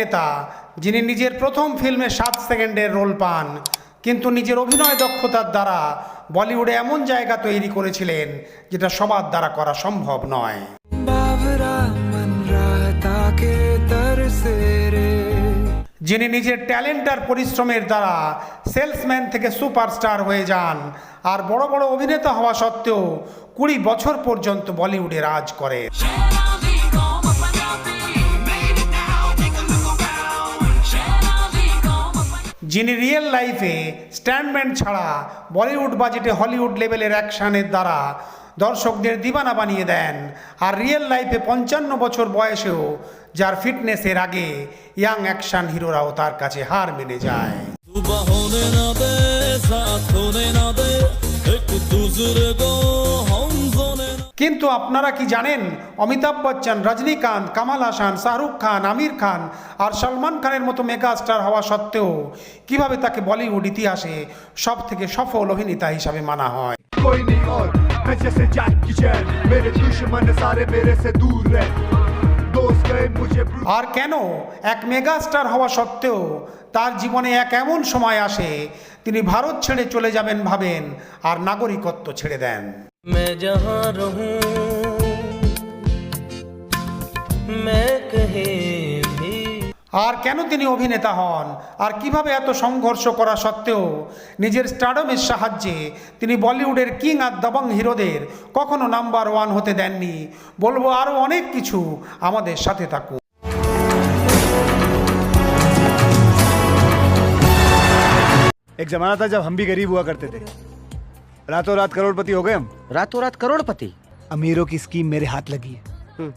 অভিনেতা যিনি নিজের প্রথম ফিল্মে সাত সেকেন্ডের রোল পান কিন্তু নিজের অভিনয় দক্ষতার দ্বারা বলিউডে এমন জায়গা তৈরি করেছিলেন যেটা সবার দ্বারা করা সম্ভব নয়। যিনি নিজের ট্যালেন্ট আর পরিশ্রমের দ্বারা সেলসম্যান থেকে সুপারস্টার হয়ে যান আর বড় বড় অভিনেতা হওয়া সত্ত্বেও কুড়ি বছর পর্যন্ত বলিউডে রাজ করেন। যিনি রিয়েল লাইফে স্ট্যান্ডম্যান ছাড়া বলিউড বাজেটে হলিউড লেভেলের অ্যাকশানের দ্বারা দর্শকদের দিবানা বানিয়ে দেন আর রিয়েল লাইফে পঞ্চান্ন বছর বয়সেও যার ফিটনেসের আগে ইয়াং অ্যাকশান হিরোরাও তার কাছে হার মেনে যায়। কিন্তু আপনারা কি জানেন? অমিতাভ বচ্চন রজনীকান্ত কামাল হাসান শাহরুখ খান আমির খান আর সলমান খানের মতো মেগা স্টার হওয়া সত্ত্বেও কীভাবে তাকে বলিউড ইতিহাসে সব থেকে সফল অভিনেতা হিসাবে মানা হয়? আর কেন এক মেগা স্টার হওয়া সত্ত্বেও তার জীবনে এক এমন সময় আসে তিনি ভারত ছেড়ে চলে যাবেন ভাবেন আর নাগরিকত্ব ছেড়ে দেন। मैं जहाँ रहूं मैं कहीं भी আর কেন তিনি অভিনেতা হন আর কিভাবে এত সংঘর্ষ করা সত্ত্বেও নিজের স্টারডমের সাহায্যে তিনি বলিউডের কিং আর দবং হিরোদের কখনো নাম্বার ওয়ান হতে দেননি বলবো আরও অনেক কিছু আমাদের সাথে থাকুন एक जमाना था जब हम भी गरीब हुआ करते थे रातों रात करोड़पति हो गए हम रातों रात करोड़पति अमीरों की स्कीम मेरे हाथ लगी है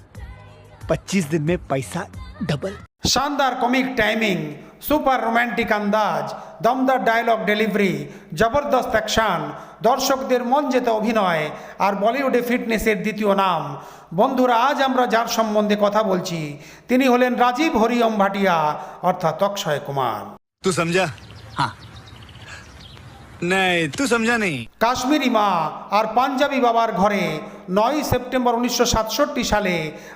पच्चीस दिन में पैसा double শানদার comic timing super romantic আন্দাজ দমদার ডায়লগ ডেলিভারি জবরদস্ত অ্যাকশন দর্শকদের মন যেতে অভিনয় আর বলিউডে ফিটনেসের দ্বিতীয় নাম বন্ধুরা আজ আমরা যার সম্বন্ধে কথা বলছি তিনি হলেন রাজীব হরিওম ভাটিয়া অর্থাৎ অক্ষয় কুমার तू समझा हाँ नहीं तू समझा नहीं কাশ্মীরি মা আর পাঞ্জাবি বাবার ঘরে নয় সেপ্টেম্বর উনিশশো সাতষট্টি সালে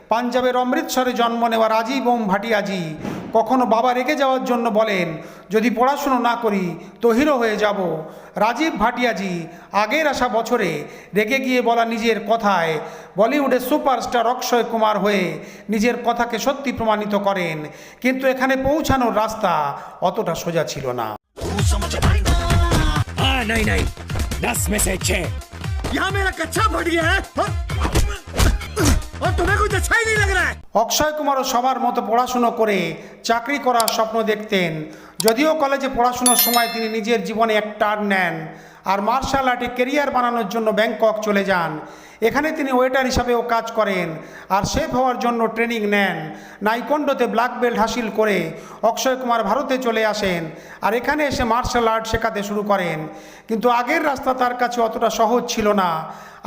পাঞ্জাবের অমৃতসরে জন্ম নেওয়া রাজীব ওম ভাটিয়াজি কখনো বাবা রেগে যাওয়ার জন্য বলেন যদি পড়াশুনো না করি তো হিরো হয়ে যাব রাজীব ভাটিয়াজি আগের আসা বছরে রেগে গিয়ে বলা নিজের কথায় বলিউডের সুপারস্টার অক্ষয় কুমার হয়ে নিজের কথাকে সত্যি প্রমাণিত করেন কিন্তু এখানে পৌঁছানোর রাস্তা অতটা সোজা ছিল না नहीं नहीं दस में से छह यहाँ मेरा कच्चा फट गया है हाँ? और तुम्हें कुछ अच्छा ही नहीं लग रहा है অক্ষয় কুমারও সবার মতো পড়াশুনো করে চাকরি করার স্বপ্ন দেখতেন যদিও কলেজে পড়াশুনোর সময় তিনি নিজের জীবনে এক টার্ন নেন আর মার্শাল আর্টে কেরিয়ার বানানোর জন্য ব্যাংকক চলে যান। এখানে তিনি ওয়েটার হিসাবেও কাজ করেন আর শেফ হওয়ার জন্য ট্রেনিং নেন। নাইকন্ডোতে ব্ল্যাক বেল্ট হাসিল করে অক্ষয় কুমার ভারতে চলে আসেন আর এখানে এসে মার্শাল আর্ট শেখাতে শুরু করেন। কিন্তু আগের রাস্তা তার কাছে অতটা সহজ ছিল না।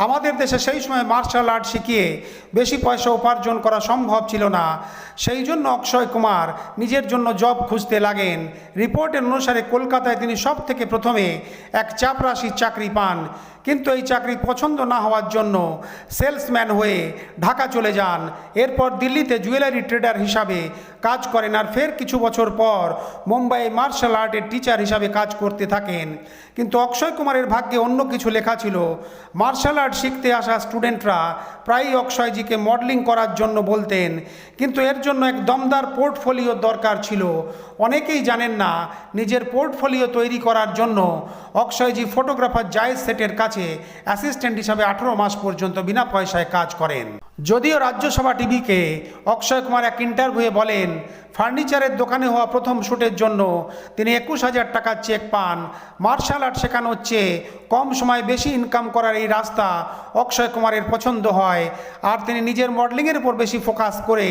আমাদের দেশে সেই সময় মার্শাল আর্ট শিখিয়ে বেশি পয়সা উপার্জন করা সম্ভব ছিল না। সেই জন্য অক্ষয় কুমার নিজের জন্য জব খুঁজতে লাগেন। রিপোর্টের অনুসারে কলকাতায় তিনি সব থেকে প্রথমে এক চাপরাশির চাকরি পান। কিন্তু এই চাকরি পছন্দ না হওয়ার জন্য সেলসম্যান হয়ে ঢাকা চলে যান। এরপর দিল্লিতে জুয়েলারি ট্রেডার হিসাবে কাজ করেন আর ফের কিছু বছর পর মুম্বাইয়ে মার্শাল আর্টের টিচার হিসাবে কাজ করতে থাকেন। কিন্তু অক্ষয় কুমারের ভাগ্যে অন্য কিছু লেখা ছিল। মার্শাল আর্ট শিখতে আসা স্টুডেন্টরা প্রায়ই অক্ষয়জিকে মডেলিং করার জন্য বলতেন। কিন্তু এর জন্য এক দমদার পোর্টফোলিওর দরকার ছিল। অনেকেই জানেন না নিজের পোর্টফোলিও তৈরি করার জন্য অক্ষয়জি ফটোগ্রাফার জায়েদ সেটের কাছে অ্যাসিস্ট্যান্ট হিসাবে আঠারো মাস পর্যন্ত বিনা পয়সায় কাজ করেন। যদিও রাজ্যসভা টিভিকে অক্ষয় কুমার এক ইন্টারভিউয়ে বলেন ফার্নিচারের দোকানে হওয়া প্রথম শ্যুটের জন্য তিনি একুশ হাজার টাকার চেক পান। মার্শাল আর্ট শেখানো হচ্ছে কম সময়ে বেশি ইনকাম করার এই রাস্তা অক্ষয় কুমারের পছন্দ হয়। আর তিনি নিজের মডেলিংয়ের উপর বেশি ফোকাস করে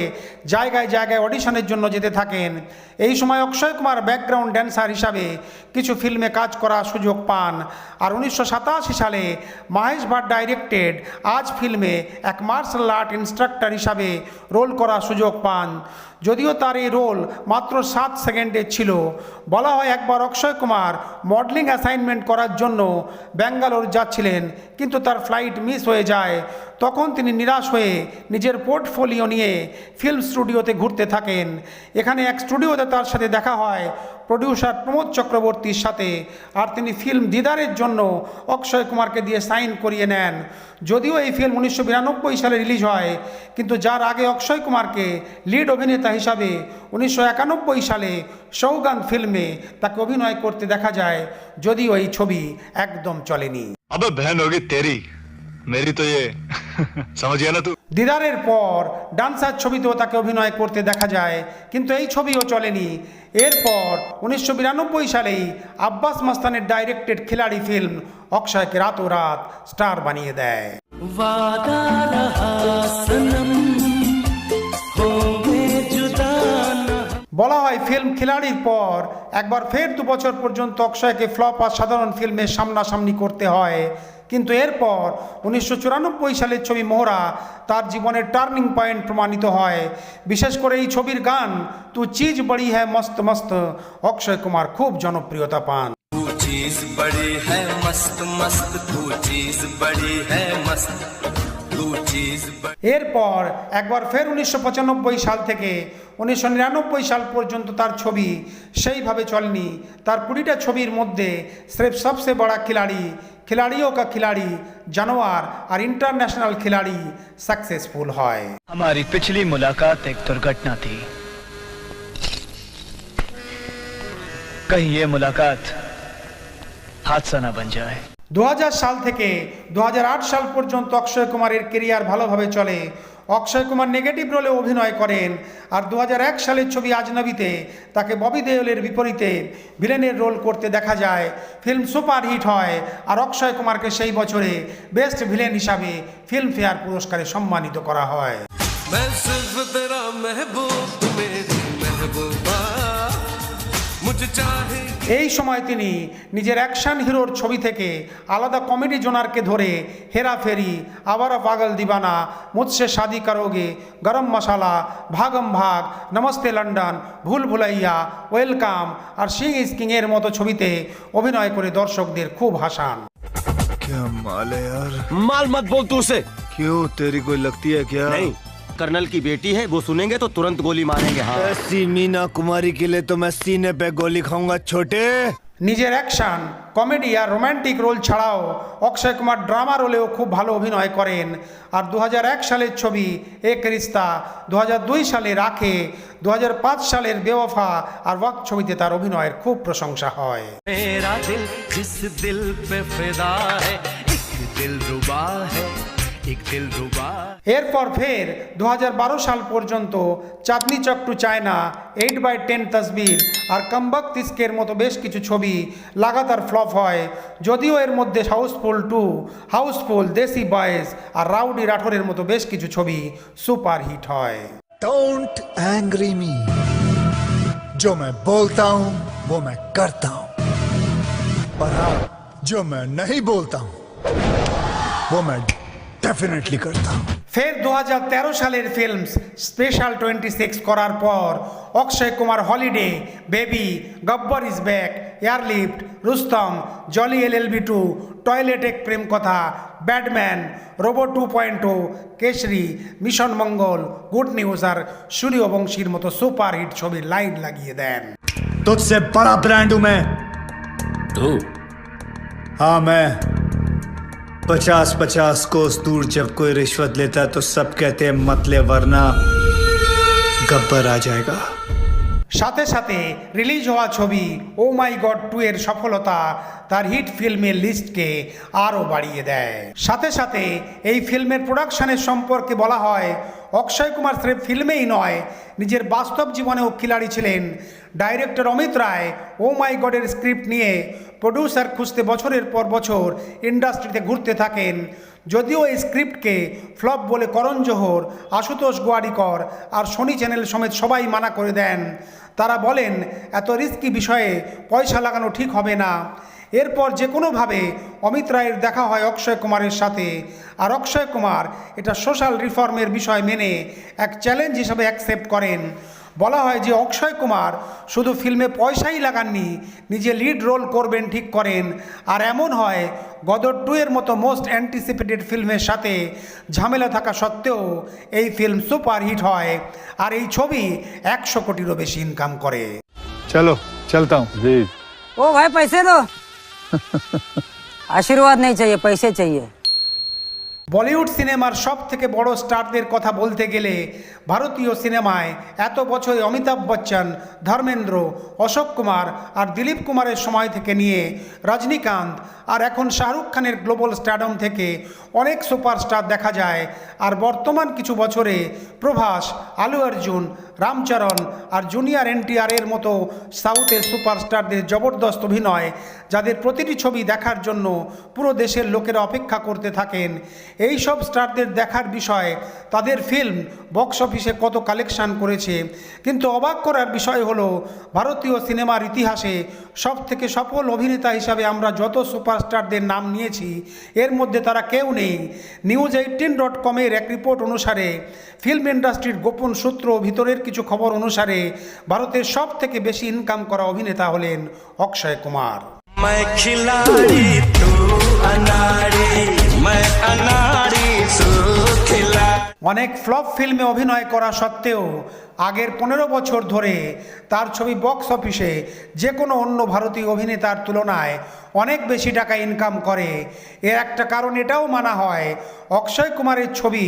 জায়গায় জায়গায় অডিশনের জন্য যেতে থাকেন। এই সময় অক্ষয় কুমার ব্যাকগ্রাউন্ড ড্যান্সার হিসাবে কিছু ফিল্মে কাজ করার সুযোগ পান। আর উনিশশো সাতাশি সালে সালে মহেশ ভাট ডাইরেক্টেড আজ ফিল্মে এক মার্শাল আর্ট ইনস্ট্রাক্টর হিসাবে রোল করার সুযোগ পান। যদিও তার এই রোল মাত্র সাত সেকেন্ডের ছিল। বলা হয় একবার অক্ষয় কুমার মডেলিং অ্যাসাইনমেন্ট করার জন্য ব্যাঙ্গালোর যাচ্ছিলেন, কিন্তু তার ফ্লাইট মিস হয়ে যায়। তখন তিনি নিরাশ হয়ে নিজের পোর্টফোলিও নিয়ে ফিল্ম স্টুডিওতে ঘুরতে থাকেন। এখানে এক স্টুডিওতে তার সাথে দেখা হয়। প্রডিউসার প্রমোদ চক্রবর্তীর সাথে, আর তিনি ফিল্ম দিদারের জন্য অক্ষয় কুমারকে দিয়ে সাইন করিয়ে নেন। যদিও এই ফিল্ম উনিশশো বিরানব্বই সালে রিলিজ হয়, কিন্তু যার আগে অক্ষয় কুমারকে লিড অভিনেতা হিসাবে উনিশশো একানব্বই সালে সৌগান ফিল্মে তাকে অভিনয় করতে দেখা যায়, যদিও এই ছবি একদম চলেনি। তেরি। মেরি তো ইয়ে সমঝ গেল তো দিদারের পর ডান্সার ছবিতেও তাকে অভিনয় করতে দেখা যায় কিন্তু এই ছবিও চলেনি। এরপর উনিশশো বিরানব্বই সালেই আব্বাস মাস্তানের ডাইরেক্টেড খিলাড়ি ফিল্ম অক্ষয়কে রাতোরাত স্টার বানিয়ে দেয়। বলা হয় ফিল্ম খিলাড়ির পর একবার ফের দু বছর পর্যন্ত অক্ষয়কে ফ্লপ আর সাধারণ ফিল্মের সামনাসামনি করতে হয়। কিন্তু এরপর উনিশশো চুরানব্বই সালের ছবি মোহরা তার জীবনের টার্নিং পয়েন্ট প্রমাণিত হয় বিশেষ করে এই ছবির গান তু চিজ বড়ি হ্যায় মস্ত মস্ত অক্ষয় কুমার খুব জনপ্রিয়তা পান तू चीज बड़ी है मस्त मस्त तू चीज बड़ी है मस्त तू चीज बड़ी এরপর একবার ফের উনিশশো পঁচানব্বই সাল থেকে উনিশশো নিরানব্বই সাল পর্যন্ত তার ছবি সেইভাবে চলেনি তার কুড়িটা ছবির মধ্যে সির্ফ সবসে বড়া খিলাড়ি খিলাড়িও কা খিলাড়ি জানোয়ার আর ইন্টারন্যাশনাল খিলাড়ি সাকসেসফুল হয় हमारी पिछली मुलाकात एक दुर्घटना थी कहीं ये मुलाकात हादसा न बन जाए দু সাল থেকে দু সাল পর্যন্ত অক্ষয় কুমারের কেরিয়ার ভালোভাবে চলে অক্ষয় কুমার নেগেটিভ রোলে অভিনয় করেন। আর দু হাজার এক সালের ছবি আজনবীতে তাকে ববি দেওলের বিপরীতে ভিলেনের রোল করতে দেখা যায়। ফিল্ম সুপারহিট হয়। আর অক্ষয় কুমারকে সেই বছরে বেস্ট ভিলেন হিসাবে ফিল্মফেয়ার পুরস্কারে সম্মানিত করা হয়। এই সময় তিনি নিজের অ্যাকশন হিরোর ছবি থেকে আলাদা কমেডি জোনারকে ধরে হেরা ফেরি আবার পাগল দিবানা মুৎসে সাদি কারোগে গরম মশালা ভাগম ভাগ নমস্তে লন্ডন ভুল ভুলাইয়া ওয়েলকাম আর সিং ইজ কিংয়ের মতো ছবিতে অভিনয় করে দর্শকদের খুব হাসান। মাল মত বলতো সে কেউ তেরি কোই লগতি तेरी कोई लगती है क्या नहीं कर्नल की बेटी है वो सुनेंगे तो तुरंत गोली मारेंगे हाँ ऐसी मीना कुमारी के लिए तो मैं सीने पे गोली खाऊंगा छोटे নিজের অ্যাকশন কমেডি আর রোম্যান্টিক রোল ছাড়াও অক্ষয় কুমার ড্রামা রোলেও খুব ভালো অভিনয় করেন আর দু সালের ছবি এক রিস্তা দু সালে রাখে দু সালের বেওয়ফা আর ওয়াক ছবিতে তার অভিনয়ের খুব প্রশংসা হয় मेरा दिल जिस दिल पे फिदा है एक दिल रुबा है एक दिल रुबा এরপর ফের দু সাল পর্যন্ত Chandni Chowk to China eight by ten Tasveer আর কম্বক তিস্কের মতো বেশ কিছু ছবি লাগাতার ফ্লপ হয় যদিও এর মধ্যে হাউসফুল টু হাউসফুল দেশি বয়েস আর রাউডি রাঠোরের মতো বেশ কিছু ছবি সুপার হিট হয় डोंट एंग्री मी जो मैं बोलता हूं वो मैं करता हूं और हाँ जो मैं नहीं बोलता हूं वो मैं डेफिनेटली करता हूं ফের দু সালের ফিল্ম স্পেশাল টোয়েন্টি সিক্স করার পর Akshay Kumar holiday baby Gabbar is back airlift Rustom jolly L L B two toilet Ek Prem Katha Batman robo two point O Kesari mission Mangal good news আর সূর্যবংশীর মতো super hit ছবির line লাগিয়ে দেন तुझसे बड़ा brand हूं मैं तू हाँ मैं पचास पचास कोस दूर जब कोई रिश्वत लेता है तो सब कहते हैं मत ले वरना गब्बर आ जाएगा সাথে সাথে রিলিজ হওয়া ছবি ও মাই গড টু এর সফলতা তার হিট ফিল্মের লিস্টকে আরও বাড়িয়ে দেয় সাথে সাথে এই ফিল্মের প্রোডাকশনের সম্পর্কে বলা হয় অক্ষয় কুমার স্রেফ ফিল্মেই নয়, নিজের বাস্তব জীবনেও খিলাড়ি ছিলেন। ডাইরেক্টর অমিত রায়, ও মাই গডের স্ক্রিপ্ট নিয়ে প্রডিউসার খুঁজতে বছরের পর বছর ইন্ডাস্ট্রিতে ঘুরতে থাকেন। যদিও এই স্ক্রিপ্টকে ফ্লপ বলে করণ জোহর, আশুতোষ গোয়ারিকর আর শনি চ্যানেল সমেত সবাই মানা করে দেন। তারা বলেন, এত রিস্কি বিষয়ে পয়সা লাগানো ঠিক হবে না। এরপর যে কোনোভাবে অমিত রায়ের দেখা হয় অক্ষয় কুমারের সাথে। আর অক্ষয় কুমার এটা সোশ্যাল রিফর্মের বিষয় মেনে এক চ্যালেঞ্জ হিসাবে অ্যাকসেপ্ট করেন। বলা হয় যে অক্ষয় কুমার শুধু ফিল্মে পয়সাই লাগাননি নিজে লিড রোল করবেন ঠিক করেন। আর এমন হয় গদর টু এর মতো মোস্ট অ্যান্টিসিপেটেড ফিল্মের সাথে ঝামেলা থাকা সত্ত্বেও এই ফিল্ম সুপার হিট হয়। আর এই ছবি একশো কোটিরও বেশি ইনকাম করে। চলো চলতাম। ও ভাই পয়সা তো আশীর্বাদ নেই চাই পয়সা চাই বলিউড সিনেমার সব থেকে বড় স্টারদের কথা বলতে গেলে ভারতীয় সিনেমায় এত বছরে অমিতাভ বচ্চন, ধর্মেন্দ্র, অশোক কুমার আর দিলীপ কুমারের সময় থেকে নিয়ে রজনীকান্ত আর এখন শাহরুখ খানের গ্লোবাল স্টারডম থেকে অনেক সুপারস্টার দেখা যায়। আর বর্তমান কিছু বছরে প্রভাস, আলু অর্জুন রামচরণ আর জুনিয়র এনটিআর এর মতো সাউথের সুপারস্টারদের জবরদস্ত অভিনয়, যাদের প্রতিটি ছবি দেখার জন্য পুরো দেশের লোকেরা অপেক্ষা করতে থাকেন এই সব স্টারদের দেখার বিষয়, তাদের ফিল্ম বক্স অফিসে কত কালেকশন করেছে। কিন্তু অবাক করার বিষয় হলো, ভারতীয় সিনেমার ইতিহাসে সব থেকে সফল অভিনেতা হিসাবে আমরা যত সুপারস্টারদের নাম নিয়েছি, এর মধ্যে তারা কেউ নেই। নিউজ এইটিন ডট কমের এক রিপোর্ট অনুসারে, ফিল্ম ইন্ডাস্ট্রির গোপন সূত্র ভিতরের কিছু খবর অনুসারে ভারতের সব থেকে বেশি ইনকাম করা অভিনেতা হলেন অক্ষয় কুমার। অনেক ফ্লপ ফিল্মে অভিনয় করা সত্ত্বেও আগের পনেরো বছর ধরে তার ছবি বক্স অফিসে যে কোনো অন্য ভারতীয় অভিনেতার তুলনায় অনেক বেশি টাকা ইনকাম করে। এর একটা কারণ এটাও মানা হয়, অক্ষয় কুমারের ছবি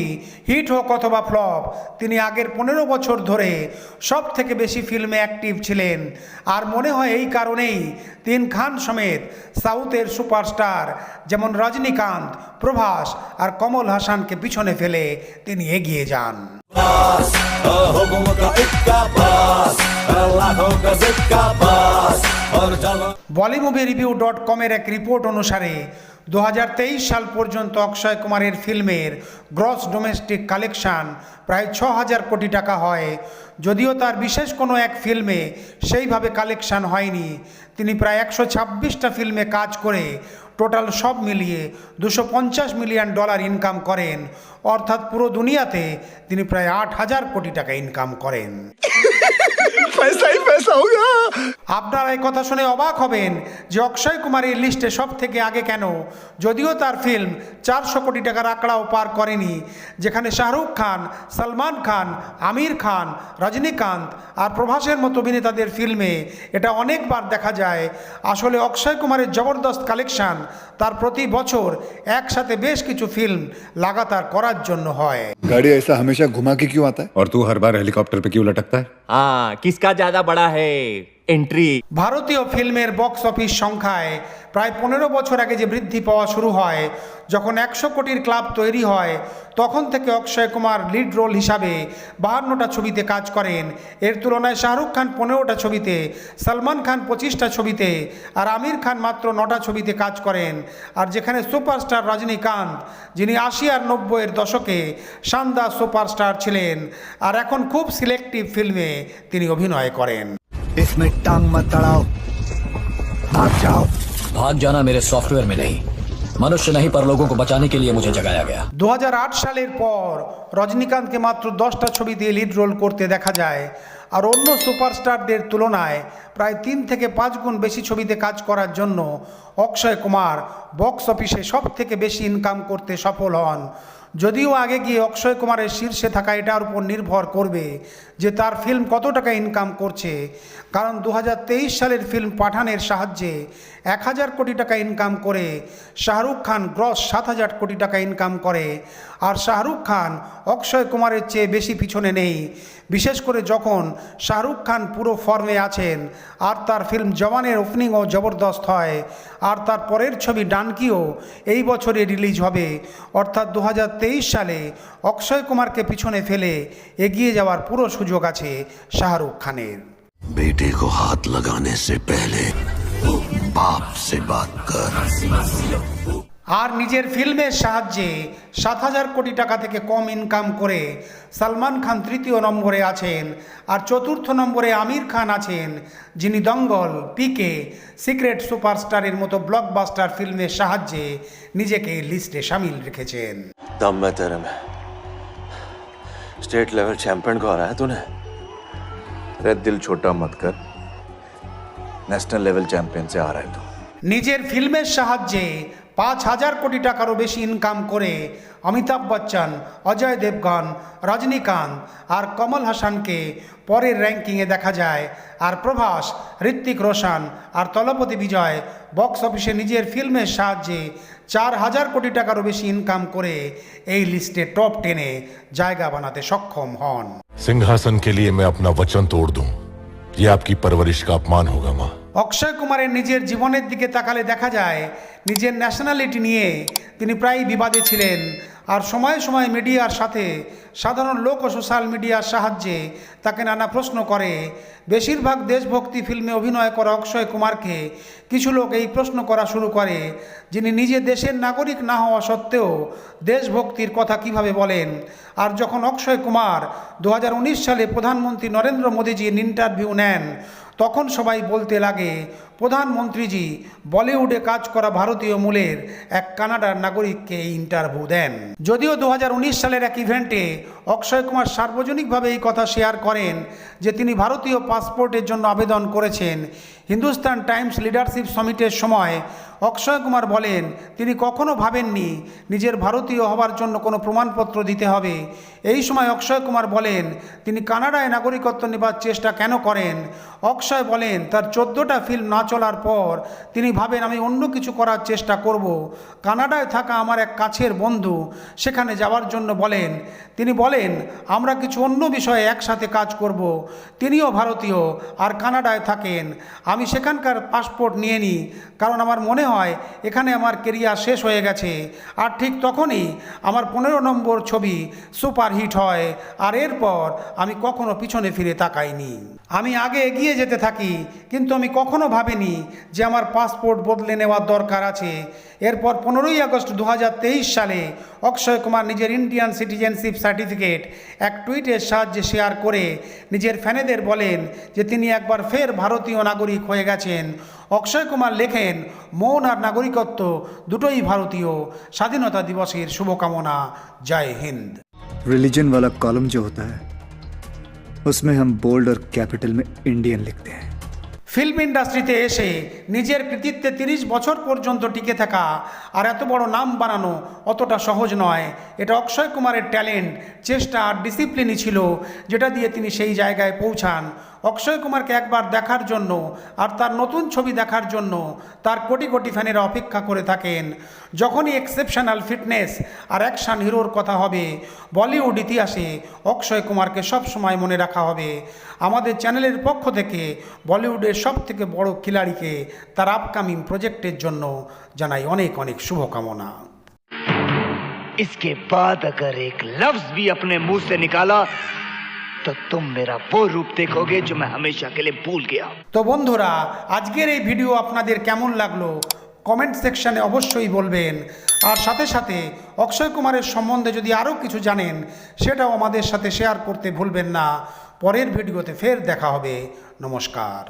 হিট হোক অথবা ফ্লপ তিনি আগের পনেরো বছর ধরে সব থেকে বেশি ফিল্মে অ্যাক্টিভ ছিলেন। আর মনে হয় এই কারণেই তিন খান সমেত সাউথের সুপারস্টার যেমন রজনীকান্ত, প্রভাস আর কমল হাসানকে পিছনে ফেলে তিনি এগিয়ে যান। বলিমুভি রিভিউ ডট কমের এক রিপোর্ট অনুসারে দু হাজার তেইশ সাল পর্যন্ত অক্ষয় কুমারের ফিল্মের গ্রস ডোমেস্টিক কালেকশন প্রায় ছ হাজার কোটি টাকা হয়। যদিও তার বিশেষ কোনো এক ফিল্মে সেইভাবে কালেকশন হয়নি। তিনি প্রায় একশো ছাব্বিশটা ফিল্মে কাজ করে টোটাল সব মিলিয়ে দুশো মিলিয়ন ডলার ইনকাম করেন। অর্থাৎ পুরো দুনিয়াতে তিনি প্রায় আট হাজার কোটি টাকা ইনকাম করেন। पैसा ही पैसा होगा আপনারা এই কথা শুনে অবাক হবেন যে অক্ষয় কুমার এই লিস্টে সব থেকে আগে কেন যদিও তার ফিল্ম চারশো কোটি টাকার আঁকড়াও পার করেনি যেখানে শাহরুখ খান সলমান খান আমির খান রজনীকান্ত আর প্রভাসের মতো অভিনেতাদের ফিল্মে এটা অনেকবার দেখা যায় আসলে অক্ষয় কুমারের জবরদস্ত কালেকশন তার প্রতি বছর একসাথে বেশ কিছু ফিল্ম লাগাতার করার জন্য হয় गाड़ी ऐसा हमेशा घुमा के क्यों आता है और तू हर बार हेलीकॉप्टर पे क्यों लटकता है हाँ किसका ज़्यादा बड़ा है। এন্ট্রি ভারতীয় ফিল্মের বক্স অফিস সংখ্যায় প্রায় পনেরো বছর আগে যে বৃদ্ধি পাওয়া শুরু হয়, যখন একশো কোটির ক্লাব তৈরি হয়, তখন থেকে অক্ষয় কুমার লিড রোল হিসাবে বাহান্নটা ছবিতে কাজ করেন। এর তুলনায় শাহরুখ খান পনেরোটা ছবিতে, সলমান খান পঁচিশটা ছবিতে আর আমির খান মাত্র নটা ছবিতে কাজ করেন। আর যেখানে সুপারস্টার রজনীকান্ত, যিনি আশি আর নব্বইয়ের দশকে শানদার সুপারস্টার ছিলেন, আর এখন খুব সিলেক্টিভ ফিল্মে তিনি অভিনয় করেন। इसमें टांग मत अड़ाओ भाग जाओ भाग जाना मेरे सॉफ्टवेयर में नहीं मनुष्य नहीं पर लोगों को बचाने के लिए मुझे जगाया गया দু সালের পর রজনীকান্তকে মাত্র দশটা ছবি দিয়ে লিড রোল করতে দেখা যায় আর অন্য সুপারস্টারদের তুলনায় প্রায় তিন থেকে পাঁচ গুণ বেশি ছবিতে কাজ করার জন্য অক্ষয় কুমার বক্স অফিসে সব থেকে বেশি ইনকাম করতে সফল হন যদিও আগে গিয়ে অক্ষয় কুমারের শীর্ষে থাকা এটার উপর নির্ভর করবে যে তার ফিল্ম কত টাকা ইনকাম করছে। কারণ দু হাজার তেইশ সালের ফিল্ম পাঠানের সাহায্যে এক হাজার কোটি টাকা ইনকাম করে শাহরুখ খান গ্রস সাত হাজার কোটি টাকা ইনকাম করে। আর শাহরুখ খান অক্ষয় কুমারের চেয়ে বেশি পিছনে নেই। বিশেষ করে যখন শাহরুখ খান পুরো ফর্মে আছেন, আর তার ফিল্ম জওয়ানের ওপেনিংও জবরদস্ত হয়, আর তার পরের ছবি ডানকিও এই বছরে রিলিজ হবে। অর্থাৎ দু হাজার তেইশ সালে অক্ষয় কুমারকে পিছনে ফেলে এগিয়ে যাওয়ার পুরো সুযোগ আছে শাহরুখ খানের। বেটে কো হাত লাগানে সে পেলে, বাপ সে বাত কর। আর নিজের ফিল্মের সাহায্যে সাত হাজার কোটি টাকা থেকে কম ইনকাম করে সালমান খান তৃতীয় নম্বরে আছেন আর চতুর্থ নম্বরে আমির খান আছেন যিনি দঙ্গল পিকে সিক্রেট সুপারস্টারের মতো ব্লকবাস্টার ফিল্মের সাহায্যে নিজেকে লিস্টে সামিল রেখেছেন। স্টেট লেভেল চ্যাম্পিয়ন করা হ্যাঁ তুনে? রে দিল ছোটা মত কর। ন্যাশনাল লেভেল চ্যাম্পিয়ন সে আ তু নিজের ফিল্মের সাহায্যে পাঁচ হাজার কোটি টাকারও বেশি ইনকাম করে অমিতাভ বচ্চন অজয় দেবগন রজনীকান্ত আর কমল হাসানকে পরের র্যাঙ্কিংয়ে দেখা যায় আর প্রভাস ঋত্বিক রোশন আর তলপতি বিজয় বক্স অফিসে নিজের ফিল্মের সাহায্যে চার হাজার কোটি টাকারও বেশি ইনকাম করে এই লিস্টে টপ টেনে জায়গা বানাতে সক্ষম হন सिंहासन के लिए मैं अपना वचन तोड़ दूं ये आपकी परवरिश का अपमान होगा माँ অক্ষয় কুমারের নিজের জীবনের দিকে তাকালে দেখা যায়, নিজের ন্যাশনালিটি নিয়ে তিনি প্রায় বিবাদে ছিলেন। আর সময়ে সময়ে মিডিয়ার সাথে, সাধারণ লোক ও সোশ্যাল মিডিয়ার সাহায্যে তাকে নানা প্রশ্ন করে। বেশিরভাগ দেশভক্তি ফিল্মে অভিনয় করা অক্ষয় কুমারকে কিছু লোক এই প্রশ্ন করা শুরু করে, যিনি নিজে দেশের নাগরিক না হওয়া সত্ত্বেও দেশভক্তির কথা কীভাবে বলেন? আর যখন অক্ষয় কুমার দু হাজার উনিশ সালে প্রধানমন্ত্রী নরেন্দ্র মোদীজির ইন্টারভিউ নেন তখন সবাই বলতে লাগে, প্রধানমন্ত্রীজি, বলিউডে কাজ করা ভারতীয় মূলের এক কানাডার নাগরিককে ইন্টারভিউ দেন। যদিও দু হাজার উনিশ সালের এক ইভেন্টে অক্ষয় কুমার সার্বজনিকভাবে এই কথা শেয়ার করেন যে তিনি ভারতীয় পাসপোর্টের জন্য আবেদন করেছেন হিন্দুস্তান টাইমস লিডারশিপ সমিটের সময় অক্ষয় কুমার বলেন, তিনি কখনো ভাবেননি নিজের ভারতীয় হওয়ার জন্য কোনো প্রমাণপত্র দিতে হবে। এই সময় অক্ষয় কুমার বলেন, তিনি কানাডায় নাগরিকত্ব নেবার চেষ্টা কেন করেন? অক্ষয় বলেন, তার চোদ্দোটা ফিল্ম না চলার পর তিনি ভাবেন আমি অন্য কিছু করার চেষ্টা করব। কানাডায় থাকা আমার এক কাছের বন্ধু, সেখানে যাওয়ার জন্য বলেন, তিনি বলেন, আমরা কিছু অন্য বিষয়ে একসাথে কাজ করব। তিনিও ভারতীয় আর কানাডায় থাকেন। আমি সেখানকার পাসপোর্ট নিয়ে নিই, কারণ আমার মনে হয় এখানে আমার কেরিয়ার শেষ হয়ে গেছে। আর ঠিক তখনই আমার পনেরো নম্বর ছবি সুপারহিট হয়, আর এরপর আমি কখনো পিছনে ফিরে তাকাইনি। আমি আগে এগিয়ে যেতে থাকি, কিন্তু আমি কখনো ভাবিনি যে আমার পাসপোর্ট বদলে নেওয়ার দরকার আছে। এরপর পনেরোই আগস্ট দু হাজার তেইশ সালে অক্ষয় কুমার নিজের ইন্ডিয়ান সিটিজেনশিপ সার্টিফিকেট এক টুইটের সাহায্যে শেয়ার করে নিজের ফ্যানেদের বলেন যে তিনি একবার ফের ভারতীয় নাগরিক হয়ে গেছেন অক্ষয় কুমার লেখেন মৌন আর নাগরিকত্ব দুটোই ভারতীয় স্বাধীনতা দিবসের শুভকামনা জয় হিন্দ रिलीजन वाला कॉलम जो होता है उसमें हम बोल्ड और कैपिटल में इंडियन लिखते हैं ফিল্ম ইন্ডাস্ট্রিতে এসে নিজের কৃতিত্বে তিরিশ বছর পর্যন্ত টিকে থাকা আর এত বড় নাম বানানো অতটা সহজ নয় এটা অক্ষয় কুমারের ট্যালেন্ট চেষ্টা আর ডিসিপ্লিনই ছিল যেটা দিয়ে তিনি সেই জায়গায় পৌঁছান অক্ষয় কুমারকে একবার দেখার জন্য আর তার নতুন ছবি দেখার জন্য তার কোটি কোটি ফ্যানেরা অপেক্ষা করে থাকেন যখনই এক্সেপশনাল ফিটনেস আর অ্যাকশান হিরোর কথা হবে বলিউড ইতিহাসে অক্ষয় কুমারকে সব সময় মনে রাখা হবে আমাদের চ্যানেলের পক্ষ থেকে বলিউডের সব থেকে বড় খিলাড়িকে তার আপকামিং প্রজেক্টের জন্য জানাই অনেক অনেক শুভকামনা इसके बाद अगर एक लफ्ज भी अपने मुंह से निकाला तो तुम मेरा वो रूप देखोगे जो मैं हमेशा के लिए भूल गया তো বন্ধুরা আজকের এই ভিডিও আপনাদের কেমন লাগলো কমেন্ট সেকশানে অবশ্যই বলবেন আর সাথে সাথে অক্ষয় কুমারের সম্বন্ধে যদি আরও কিছু জানেন সেটাও আমাদের সাথে শেয়ার করতে ভুলবেন না পরের ভিডিওতে ফের দেখা হবে নমস্কার